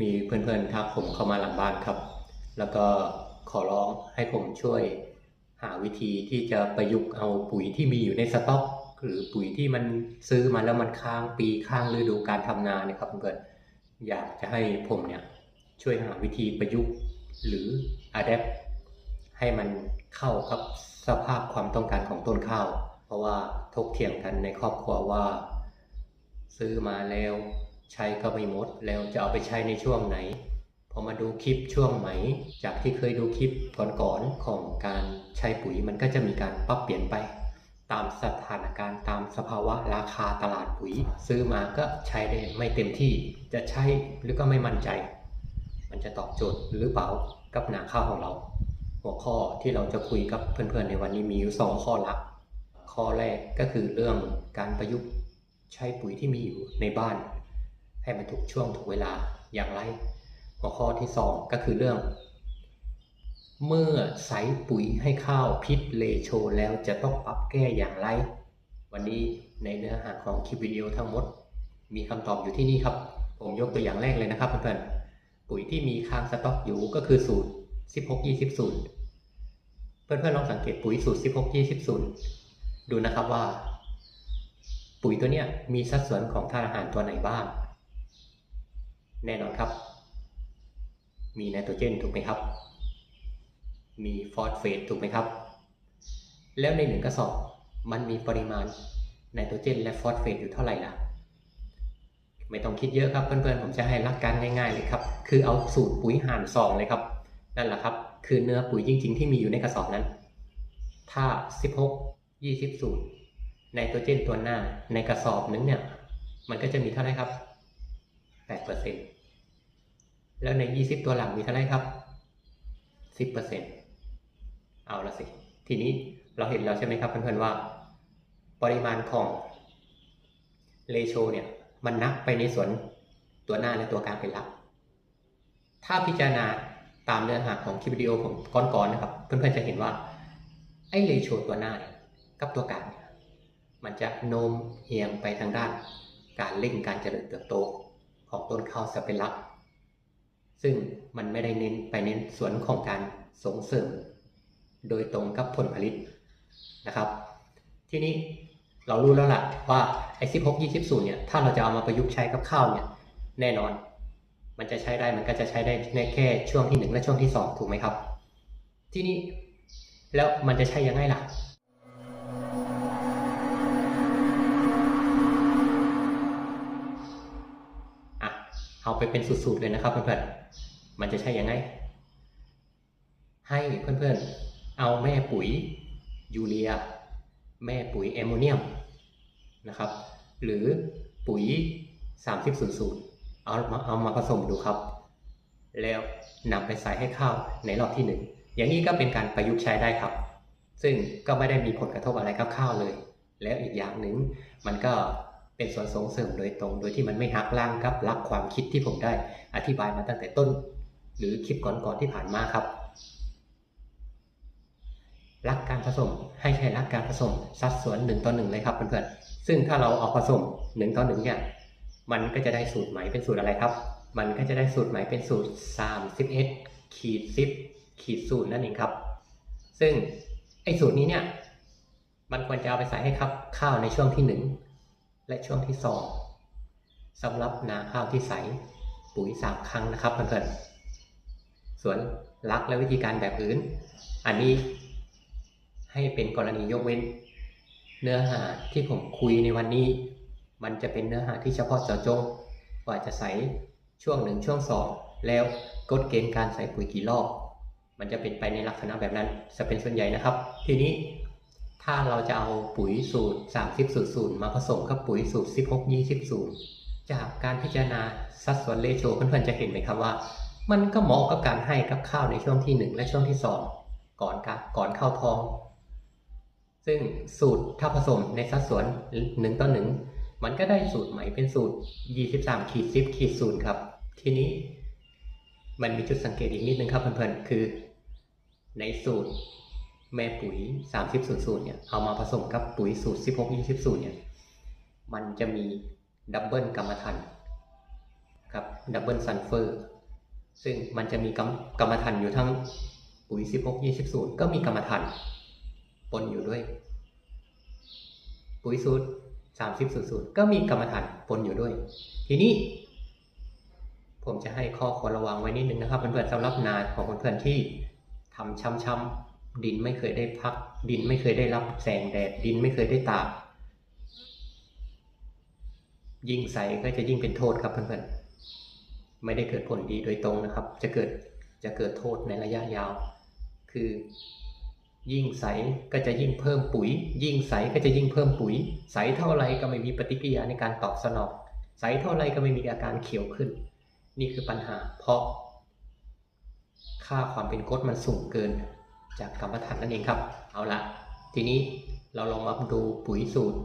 มีเพื่อนๆทักผมเข้ามาหลังบ้านครับ แล้วก็ขอร้องให้ผมช่วยหาวิธีที่จะประยุกต์เอาปุ๋ยที่มีอยู่ในสต็อก หรือปุ๋ยที่มันซื้อมาแล้วมันค้างปีค้างฤดูการทำนาเนี่ยครับเพื่อนๆอยากจะให้ผมเนี่ยช่วยหาวิธีประยุกต์หรือ adapt ให้มันเข้ากับสภาพความต้องการของต้นข้าว เพราะว่าทกเถียงกันในครอบครัวว่า ซื้อมาแล้ว ใช้ก็ไม่หมด แล้วจะเอาไปใช้ในช่วงไหน พอมาดูคลิปช่วงไหมจากที่เคยดูคลิปก่อนๆของการใช้ปุ๋ยมันก็จะมีการปรับเปลี่ยนไป ตามสถานการณ์ตามสภาวะราคาตลาดปุ๋ย ซื้อมาก็ใช้ได้ไม่เต็มที่จะใช้หรือก็ไม่มั่นใจ มันจะตอบโจทย์หรือเปล่ากับนาข้าวของเรา หัวข้อที่เราจะคุยกับเพื่อนๆ ในวันนี้มีอยู่สองข้อหลักข้อแรกก็คือเรื่องการประยุกต์ใช้ปุ๋ยที่มีอยู่ในบ้าน ให้มันถูกช่วงถูกเวลาอย่างไร หัวข้อที่สองก็คือเรื่อง เมื่อใส่ปุ๋ยให้ข้าวพิษเลโชแล้วจะต้องปรับแก้อย่างไร วันนี้ในเนื้อหาของคลิปวิดีโอทั้งหมด มีคำตอบอยู่ที่นี่ครับ ผมยกตัวอย่างแรกเลยนะครับเพื่อนๆปุ๋ยที่มีค้างสต็อกอยู่ก็คือสูตร 16 20 0เพื่อนๆลองสังเกตปุ๋ยสูตร 16 20 0ดูนะครับว่า ปุ๋ยตัวเนี้ยมีสัดส่วนของธาตุอาหารตัวไหนบ้าง แน่นอนครับ มีไนโตรเจนถูกไหมครับ มีฟอสเฟตถูกไหมครับ แล้วในหนึ่งกระสอบมันมีปริมาณไนโตรเจน และฟอสเฟตอยู่เท่าไหร่ล่ะ ไม่ต้องคิดเยอะครับเพื่อนๆ ผมจะให้ลักการง่าย ๆ เลยครับ คือเอาสูตรปุ๋ยห่ารสองเลยครับ นั่นแหละครับ คือเนื้อปุ๋ยจริง ๆ ที่มีอยู่ในกระสอบนั้น ถ้า 16 20 สูตรไนโตรเจนตัวหน้าในกระสอบนึงเนี่ย มันก็จะมีเท่าไหร่ครับ8% แล้วใน 20 ตัวหลังมีเท่าไหร่ครับ 10%เอาละสิ ทีนี้เราเห็นแล้วใช่ไหมครับเพื่อนๆว่า ปริมาณของเลโชเนี่ยมันนับไปในส่วนตัวหน้าและตัวกลางเป็นหลัก ถ้าพิจารณาตามเนื้อหาของคลิปวิดีโอผมก่อนๆนะครับ เพื่อนๆจะเห็นว่า ไอ้เลโชตัวหน้าเนี่ยกับตัวกลางเนี่ยมันจะโน้มเอียงไปทางด้าน การเร่งการเจริญเติบโตของต้นข้าวซะเป็นหลัก ซึ่งมันไม่ได้เน้นไปเน้นส่วนของการส่งเสริม โดยตรงกับผลผลิตนะครับ ทีนี้เรารู้แล้วล่ะว่าไอ้16 20สูตรเนี่ยถ้าเราจะเอามาประยุกต์ใช้กับข้าวเนี่ยแน่นอน มันจะใช้ได้มันก็จะใช้ได้ในแค่ช่วงที่1และช่วงที่2ถูกไหมครับ ทีนี้แล้วมันจะใช้ยังไงละ่ะ เอาไปเป็นสูตรๆเลยนะครับเพื่อนๆมันจะใช่ยังไง ให้เพื่อนๆ เอาแม่ปุ๋ยยูเรีย แม่ปุ๋ยแอมโมเนียมนะครับ หรือปุ๋ย 3000เอามาเอามาผสมดูครับ แล้วนำไปใส่ให้ข้าวในรอบที่หนึ่งอย่างนี้ก็เป็นการประยุกต์ใช้ได้ครับ ซึ่งก็ไม่ได้มีผลกระทบอะไรกับข้าวเลย แล้วอีกอย่างหนึ่งมันก็ เป็นส่วนส่งเสริมโดยตรง โดยที่มันไม่หักล้างกับหลักความคิดที่ผมได้อธิบายมาตั้งแต่ต้น หรือคลิปก่อนๆที่ผ่านมาครับหลักการผสมให้ใช้หลักการผสมสัดส่วน1ต่อ1เลยครับเพื่อนๆซึ่งถ้าเราเอาผสม1ต่อ1เนี่ยมันก็จะได้สูตรใหม่เป็นสูตรอะไรครับ มันก็จะได้สูตรใหม่เป็นสูตร31ขีด10ขีดสูตรนั่นเองครับ ซึ่งไอ้สูตรนี้เนี่ยมันควรจะเอาไปใส่ให้ครับข้าวในช่วงที่1 และช่วงที่2สำหรับนาข้าวที่ใส่ปุ๋ย3ครั้งนะครับเพื่อนๆส่วนลักและวิธีการแบบอื่น อันนี้ให้เป็นกรณียกเว้น เนื้อหาที่ผมคุยในวันนี้ มันจะเป็นเนื้อหาที่เฉพาะเจาะจงว่าจะใส่ช่วงหนึ่งช่วงสองแล้วกฎเกณฑ์การใส่ปุ๋ยกี่รอบ มันจะเป็นไปในลักษณะแบบนั้นจะเป็นส่วนใหญ่นะครับ ทีนี้ ถ้าเราจะเอาปุ๋ยสูตร 30สูตรศูนย์มาผสมกับปุ๋ยสูตร 16 20สูตรจากการพิจารณาสัดส่วนเลโชเพื่อนๆจะเห็นไหมครับว่า มันก็เหมาะกับการให้กับข้าวในช่วงที่ 1 และช่วงที่ 2 ก่อนกับก่อนเข้าท้อง ซึ่งสูตรถ้าผสมในสัดส่วน1ต่อ1มันก็ได้สูตรใหม่เป็นสูตร 23ขีด10ขีดศูนย์ครับ ทีนี้มันมีจุดสังเกตอีกนิดนึงครับเพื่อนๆคือ ในสูตร แม่ปุ๋ย 30สูตรสูตรเนี่ยเอามาผสมกับปุ๋ยสูตร 16 20สูตรเนี่ยมันจะมีดับเบิลกรรมฐานครับดับเบิลซัลเฟอร์ซึ่งมันจะมีกรรมกรรมฐานอยู่ทั้งปุ๋ย 16 20สูตรก็มีกรรมฐานปนอยู่ด้วย ปุ๋ยสูตร 30สูตรสูตรก็มีกรรมฐานปนอยู่ด้วย ทีนี้ผมจะให้ข้อควรระวังไว้นิดนึงนะครับเพื่อนๆสำหรับนาของเพื่อนๆที่ทำช้ำๆ ดินไม่เคยได้พัก ดินไม่เคยได้รับแสงแดด ดินไม่เคยได้ตากยิ่งใสก็จะยิ่งเป็นโทษครับเพื่อนๆ ไม่ได้เกิดผลดีโดยตรงนะครับ จะเกิดจะเกิดโทษในระยะยาว คือยิ่งใสก็จะยิ่งเพิ่มปุ๋ย ยิ่งใสก็จะยิ่งเพิ่มปุ๋ย ใสเท่าไรก็ไม่มีปฏิกิริยาในการตอบสนอง ใสเท่าไรก็ไม่มีอาการเขียวขึ้น นี่คือปัญหา เพราะ ค่าความเป็นกรดมันสูงเกิน จากกรรมฐานนั่นเองครับ เอาละทีนี้เราลองมาดูปุ๋ยสูตร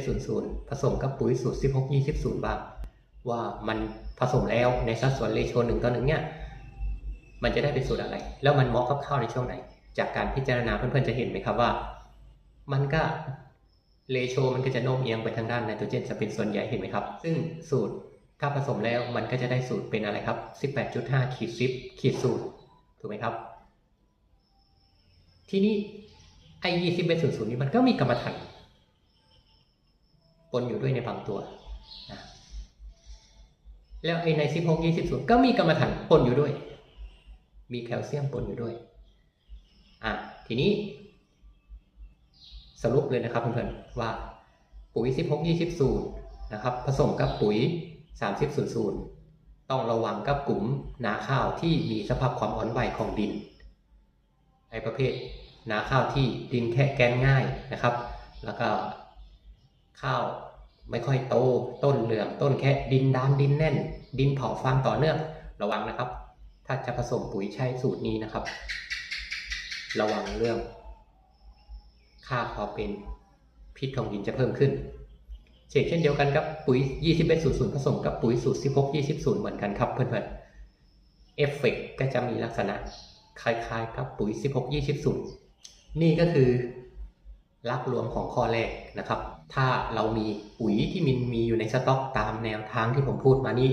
2100 ผสมกับปุ๋ยสูตร 16 20บ้างว่ามันผสมแล้วในสัดส่วนเลโชหนึ่งต่อหนึ่งเนี่ยมันจะได้เป็นสูตรอะไร แล้วมันเหมาะกับข้าวในช่วงไหน จากการพิจารณาเพื่อนๆจะเห็นไหมครับว่า มันก็เลโชมันก็จะโน้มเอียงไปทางด้านไนโตรเจนจะเป็นส่วนใหญ่เห็นไหมครับ ซึ่งสูตรถ้าผสมแล้วมันก็จะได้สูตรเป็นอะไรครับ 18.5ขีด10ขีดสูตรถูกไหมครับ ทีนี้ไอยี่สิบเอ็ดศูนย์ศูนย์นี้มันก็มีกรรมฐานปนอยู่ด้วยในบางตัวนะแล้วไอในสิบหกยี่สิบศูนย์ก็มีกรรมฐานปนอยู่ด้วย มีแคลเซียมปนอยู่ด้วยอะทีนี้ สรุปเลยนะครับเพื่อนๆว่าปุ๋ย16 20สูตรนะครับ ผสมกับปุ๋ย30 0 0ต้องระวังกับกลุ่มนาข้าวที่มีสภาพความอ่อนไหวของดิน ไอประเภทนาข้าวที่ดินแค่แกนง่ายนะครับ แล้วก็ข้าวไม่ค่อยโตต้นเหลื่อมต้นแค่ดินดานดินแน่น ดินเผาฟางต่อเนื่องระวังนะครับ ถ้าจะผสมปุ๋ยใช้สูตรนี้นะครับ ระวังเรื่อง ค่าความเป็นพิษของดินจะเพิ่มขึ้นเช่นเช่นเดียวกันกับปุ๋ย 21 0 0 ผสมกับปุ๋ยสูตร 16 20 0 เหมือนกันครับเพื่อนๆเอฟเฟกก็จะมีลักษณะ คล้ายๆ กับปุ๋ย 16 20 0นี่ก็คือลักรวมของข้อแรกนะครับ ถ้าเรามีปุ๋ยที่มินมีอยู่ในสต็อกตามแนวทางที่ผมพูดมานี้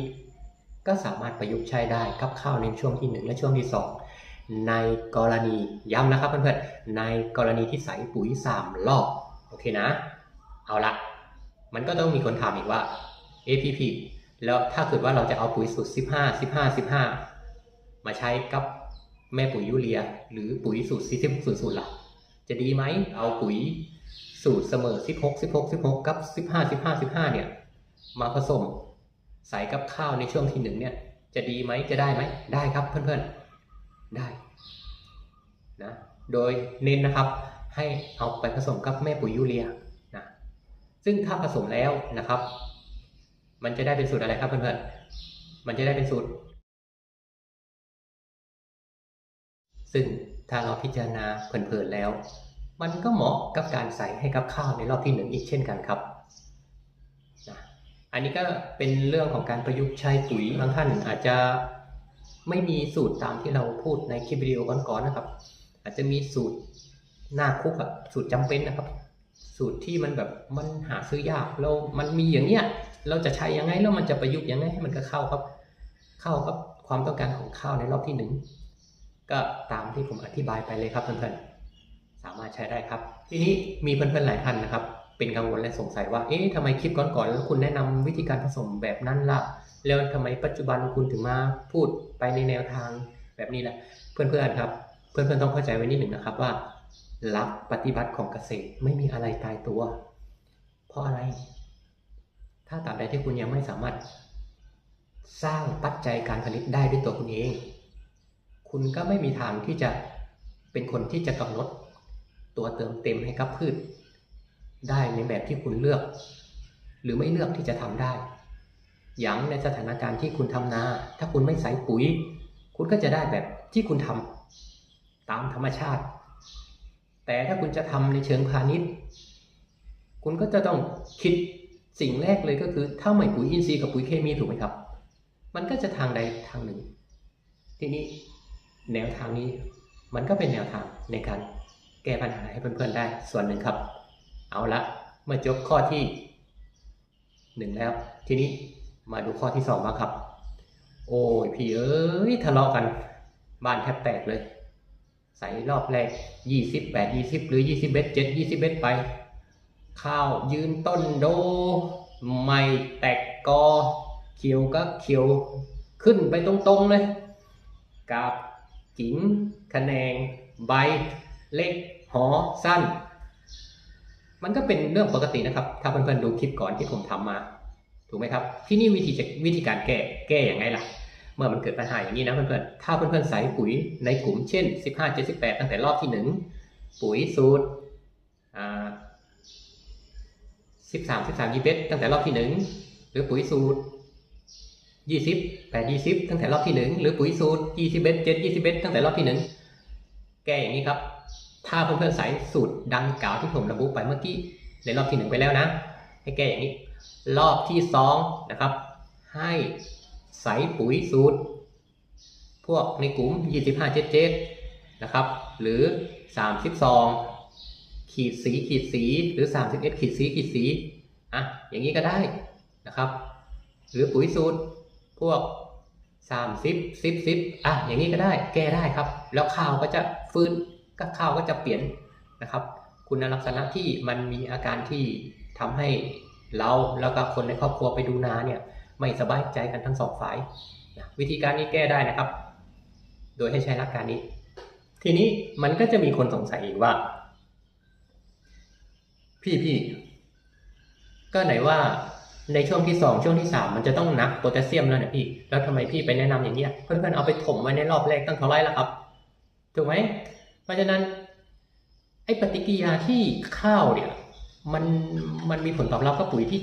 ก็สามารถประยุกต์ใช้ได้กับข้าวในช่วงที่ 1 และช่วงที่ 2 ในกรณีย้ำนะครับเพื่อนๆในกรณีที่ใส่ปุ๋ย 3 รอบโอเคนะ เอาละมันก็ต้องมีคนถามอีกว่า APP แล้วถ้าเกิดว่าเราจะเอาปุ๋ยสูตร 15 15 15 มาใช้กับ แม่ปุ๋ยยูเรีย หรือปุ๋ยสูตร40 00ล่ะ จะดีไหมเอาปุ๋ยสูตรเสมอ 16 16 16 กับ 15 15 15 เนี่ย มาผสมใส่กับข้าวในช่วงที่หนึ่งเนี่ย จะดีไหมจะได้ไหมได้ครับเพื่อนๆได้นะโดยเน้นนะครับให้เอาไปผสมกับแม่ปุ๋ยยูเรียนะซึ่งถ้าผสมแล้วนะครับ มันจะได้เป็นสูตรอะไรครับเพื่อนๆมันจะได้เป็นสูตร ซึ่งถ้าเราพิจารณาเพลินๆแล้ว มันก็เหมาะกับการใส่ให้กับข้าวในรอบที่หนึ่งอีกเช่นกันครับนะอันนี้ก็เป็นเรื่องของการประยุกต์ใช้ปุ๋ยบางท่านอาจจะไม่มีสูตรตามที่เราพูดในคลิปวิดีโอก่อนๆนะครับ อาจจะมีสูตรหน้าคุกอะสูตรจำเป็นนะครับ สูตรที่มันแบบมันหาซื้อยากเรามันมีอย่างเนี้ยเราจะใช้ยังไงแล้วมันจะประยุกต์ยังไงให้มันก็เข้าครับ เข้ากับความต้องการของข้าวในรอบที่หนึ่ง ก็ตามที่ผมอธิบายไปเลยครับเพื่อนๆ สามารถใช้ได้ครับ ทีนี้มีเพื่อนๆหลายท่านนะครับ เป็นกังวลและสงสัยว่า เอ๊ะทำไมคลิปก่อนๆแล้วคุณแนะนำวิธีการผสมแบบนั้นล่ะ แล้วทำไมปัจจุบันคุณถึงมาพูดไปในแนวทางแบบนี้ล่ะ เพื่อนๆครับ เพื่อนๆต้องเข้าใจไว้นิดหนึ่งนะครับว่าหลักปฏิบัติของเกษตรไม่มีอะไรตายตัว เพราะอะไร ถ้าตราบใดที่คุณยังไม่สามารถสร้างปัจจัยการผลิตได้ด้วยตัวคุณเอง คุณก็ไม่มีทางที่จะเป็นคนที่จะกำหนดตัวเติมเต็มให้กับพืช ได้ในแบบที่คุณเลือก หรือไม่เลือกที่จะทำได้ อย่างในสถานการณ์ที่คุณทำนา ถ้าคุณไม่ใส่ปุ๋ย คุณก็จะได้แบบที่คุณทำตามธรรมชาติ แต่ถ้าคุณจะทำในเชิงพาณิชย์ คุณก็จะต้องคิดสิ่งแรกเลยก็คือถ้าไม่ปุ๋ยอินทรีย์กับปุ๋ยเคมีถูกไหมครับ มันก็จะทางใดทางหนึ่ง ทีนี้ แนวทางนี้มันก็เป็นแนวทางในการแก้ปัญหาให้เพื่อนๆได้ส่วนหนึ่งครับ เอาละเมื่อจบข้อที่หนึ่งแล้ว ทีนี้มาดูข้อที่สองบ้างครับ โอ้ยพี่เอ้ยทะเลาะกันบ้านแทบแตกเลย ใส่รอบแรกยี่สิบแปดยี่สิบหรือยี่สิบเอ็ดเจ็ดยี่สิบเอ็ดไป ข้าวยืนต้นโด ไม่แตกกอเขียวก็เขียวขึ้นไปตรงๆเลยกาบ จิ๋งคะแนง ใบ เล็ก หอ สั้น มันก็เป็นเรื่องปกตินะครับ ถ้าเพื่อนๆดูคลิปก่อนที่ผมทำมา ถูกไหมครับ ที่นี่วิธีจะวิธีการแก้ แก้อย่างไงล่ะ เมื่อมันเกิดปัญหาอย่างนี้นะเพื่อนๆ ถ้าเพื่อนๆใส่ปุ๋ยในกลุ่มเช่น 15 78 ตั้งแต่รอบที่ 1 ปุ๋ยสูตรอ่า13 13 21ตั้งแต่รอบที่ 1 หรือปุ๋ยสูตร 20 8 20ตั้งแต่รอบที่1หรือปุ๋ยสูตร21 7 21ตั้งแต่รอบที่1แก้อย่างนี้ครับ ถ้าเพื่อนๆใส่สูตรดังกล่าวที่ผมระบุไปเมื่อกี้ในรอบที่1ไปแล้วนะ ให้แก้อย่างนี้ รอบที่2นะครับ ให้ใส่ปุ๋ยสูตร พวกในกลุ่ม2577นะครับ หรือ32ขีดสีขีดสีหรือ31ขีดสีขีดสีอะอย่างนี้ก็ได้นะครับ หรือปุ๋ยสูตร พวก30 10 10อะอย่างนี้ก็ได้แก้ได้ครับ แล้วข้าวก็จะฟื้นก็ข้าวก็จะเปลี่ยนนะครับ คุณลักษณะที่มันมีอาการที่ทำให้เราแล้วก็คนในครอบครัวไปดูนาเนี่ยไม่สบายใจกันทั้งสองฝ่ายนะวิธีการนี้แก้ได้นะครับ โดยให้ใช้หลักการนี้ ทีนี้มันก็จะมีคนสงสัยอีกว่า พี่พี่ก็ไหนว่า ในช่วงที่สองช่วงที่สามมันจะต้องนับโพแทสเซียมแล้วเนี่ยพี่ แล้วทำไมพี่ไปแนะนำอย่างเงี้ยเพื่อนๆเอาไปถมไว้ในรอบแรกตั้งเท่าไรแล้วครับ ถูกไหม เพราะฉะนั้นไอ้ปฏิกิริยาที่ข้าวเนี่ยมันมันมีผลตอบรับกับปุ๋ยที่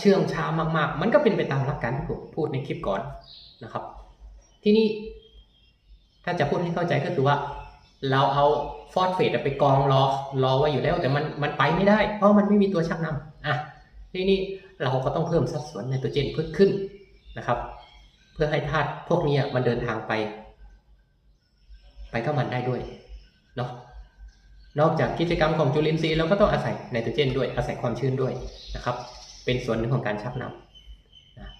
เชื่องช้ามากๆ มันก็เป็นไปตามหลักการที่ผมพูดในคลิปก่อนนะครับ ที่นี้ถ้าจะพูดให้เข้าใจก็คือว่า เราเอาฟอสเฟตไปกองรอรอไว้อยู่แล้ว แต่มันมันไปไม่ได้ เพราะมันไม่มีตัวชักนำอะที่นี้ เราก็ต้องเพิ่มสัดส่วนไนโตรเจนเพิ่มขึ้นนะครับ เพื่อให้ธาตุพวกนี้มันเดินทางไป ไปกับมันได้ด้วยเนาะนอกจากกิจกรรมของจุลินทรีย์เราก็ต้องอาศัยไนโตรเจนด้วยอาศัยความชื้นด้วยนะครับ เป็นส่วนหนึ่งของการชักนำนะ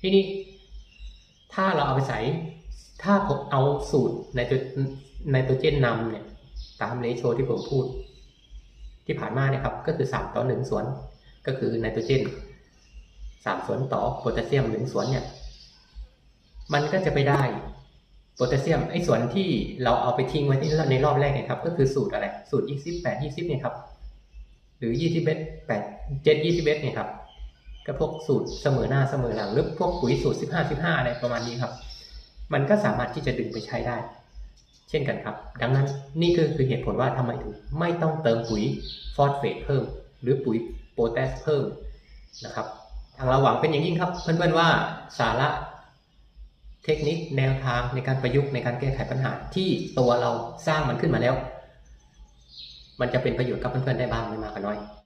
ทีนี้ถ้าเราเอาไปใส่ถ้าผมเอาสูตรไนโตรไนโตรเจนนำเนี่ยตามเรโชที่ผมพูด ที่ผ่านมาเนี่ยครับก็คือ 3 ต่อ 1 ส่วนก็คือไนโตรเจน 3ส่วนต่อโพแทสเซียม1ส่วนเนี่ย มันก็จะไปได้โพแทสเซียมไอ้ส่วนที่เราเอาไปทิ้งไว้ที่ในรอบแรกนี่ยครับ ก็คือสูตรอะไร สูตร28 20เนี่ยครับ หรือ21 8 7 21เบสแปดเจ็ดยี่สิบเบสเนี่ยครับก็พวกสูตรเสมอหน้าเสมอหลังหรือพวกปุ๋ยสูตร15 15อะไรประมาณนี้ครับ มันก็สามารถที่จะดึงไปใช้ได้ เช่นกันครับ ดังนั้นนี่คือคือเหตุผลว่าทำไมถึงไม่ต้องเติมปุ๋ยฟอสเฟตเพิ่ม หรือปุ๋ยโพแทสเพิ่มนะครับางเราหวังเป็นอย่างยิ่งครับ เพื่อนๆว่าสาระเทคนิคแนวทางในการประยุกต์ในการแก้ไขปัญหาที่ตัวเราสร้างมันขึ้นมาแล้ว มันจะเป็นประโยชน์กับเพื่อนๆได้บ้างไม่มากก็น้อย